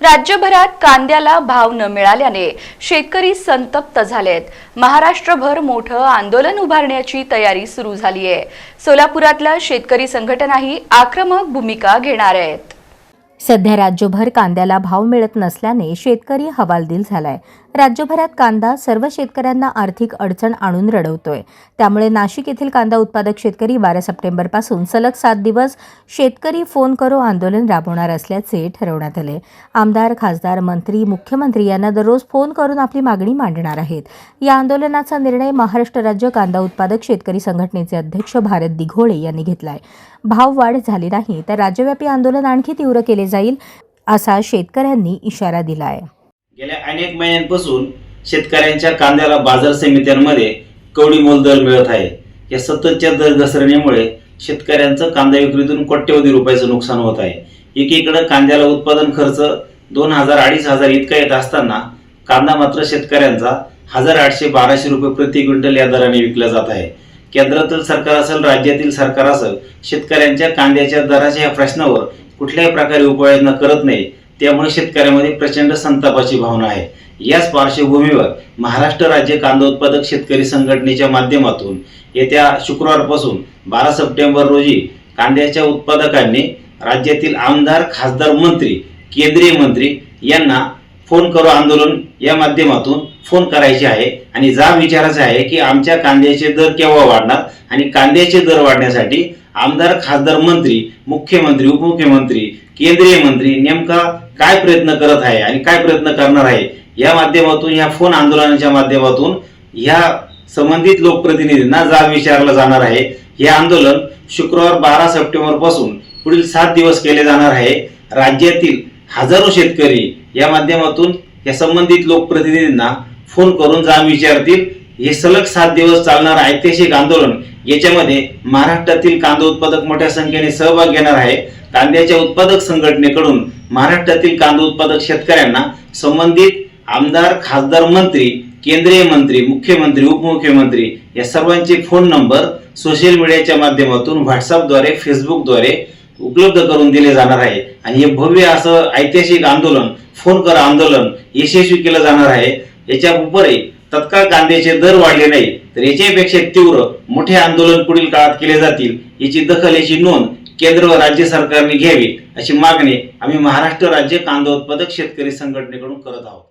राज्यभरात कांद्याला भाव न मिळाल्याने शेतकरी संतप्त झालेत. महाराष्ट्रभर मोठं आंदोलन उभारण्याची तयारी सुरू झाली आहे सोलापुरातल्या शेतकरी संघटनाही आक्रमक भूमिका घेणार आहेत. सध्या राज्यभर कांद्याला भाव मिळत नसल्याने शेतकरी हवालदिल झालाय. राज्यभरात कांदा सर्व शेतकऱ्यांना आर्थिक अडचण आणून रडवतोय. त्यामुळे नाशिक येथील कांदा उत्पादक शेतकरी बारा सप्टेंबरपासून सलग सात दिवस शेतकरी फोन करो आंदोलन राबवणार असल्याचे ठरवण्यात आले. आमदार खासदार मंत्री मुख्यमंत्री यांना दररोज फोन करून आपली मागणी मांडणार आहेत. या आंदोलनाचा निर्णय महाराष्ट्र राज्य कांदा उत्पादक शेतकरी संघटनेचे अध्यक्ष भारत दिघोळे यांनी घेतलाय. भाव वाढ झाली नाही तर राज्यव्यापी आंदोलन आणखी तीव्र केले जाईल असा शेतकऱ्यांनी इशारा दिला आहे गेल्या अनेक महिन्यांपासून शेतकऱ्यांच्या कांद्याला बाजार समित्यांमध्ये कवडी मोल दर मिळत आहे. या सततच्या दर घसरणीमुळे शेतकऱ्यांचं कांदा विक्रीतून कोट्यवधी रुपयाचं नुकसान होत आहे. एकीकडे कांद्याला उत्पादन खर्च दोन हजार अडीच हजार इतका येत असताना कांदा मात्र शेतकऱ्यांचा हजार आठशे बाराशे रुपये प्रति क्विंटल या दराने विकला जात आहे. केंद्रातील सरकार असेल राज्यातील सरकार असेल शेतकऱ्यांच्या कांद्याच्या दराच्या या प्रश्नावर कुठल्याही प्रकारे उपाययोजना करत नाही त्यामुळे शेतकऱ्यामध्ये प्रचंड संतापाची भावना आहे. याच पार्श्वभूमीवर महाराष्ट्र राज्य कांदा उत्पादक शेतकरी संघटनेच्या माध्यमातून येत्या शुक्रवारपासून बारा सप्टेंबर रोजी कांद्याच्या उत्पादकांनी राज्यातील आमदार खासदार मंत्री केंद्रीय मंत्री यांना फोन करो आंदोलन या माध्यमातून फोन करायचे आहे आणि जा विचारायचं आहे की आमच्या कांद्याचे दर केव्हा वाढणार आणि कांद्याचे दर वाढण्यासाठी आमदार खासदार मंत्री मुख्यमंत्री उपमुख्यमंत्री केंद्रीय मंत्री नेमका काय प्रयत्न करत आहे आणि काय प्रयत्न करणार आहे या माध्यमातून या फोन आंदोलनाच्या माध्यमातून या संबंधित लोकप्रतिनिधींना जाब विचारला जाणार आहे. हे आंदोलन शुक्रवार बारा सप्टेंबरपासून पुढील सात दिवस केले जाणार आहे. राज्यातील हजारो शेतकरी या माध्यमातून या संबंधित लोकप्रतिनिधींना फोन करून जाब विचारतील हे सलग सात दिवस चालणार ऐतिहासिक आंदोलन. याच्यामध्ये महाराष्ट्रातील कांदा उत्पादक मोठ्या संख्येने सहभाग घेणार आहे. कांद्याच्या उत्पादक संघटनेकडून महाराष्ट्रातील कांदा उत्पादक शेतकऱ्यांना संबंधित आमदार खासदार मंत्री केंद्रीय मंत्री मुख्यमंत्री उपमुख्यमंत्री या सर्वांचे फोन नंबर सोशल मीडियाच्या माध्यमातून व्हॉट्सअपद्वारे फेसबुकद्वारे उपलब्ध करून दिले जाणार आहे. आणि हे भव्य असं ऐतिहासिक आंदोलन फोन कर आंदोलन यशस्वी केलं जाणार आहे. याच्या उपरे तत्काळ कांद्याचे दर वाढले नाही तर याच्यापेक्षा तीव्र मोठे आंदोलन पुढील काळात केले जातील याची दखल याची नोंद केंद्र व राज्य सरकारने घ्यावी अशी मागणी आम्ही महाराष्ट्र राज्य कांदा उत्पादक शेतकरी संघटनेकडून करत आहोत.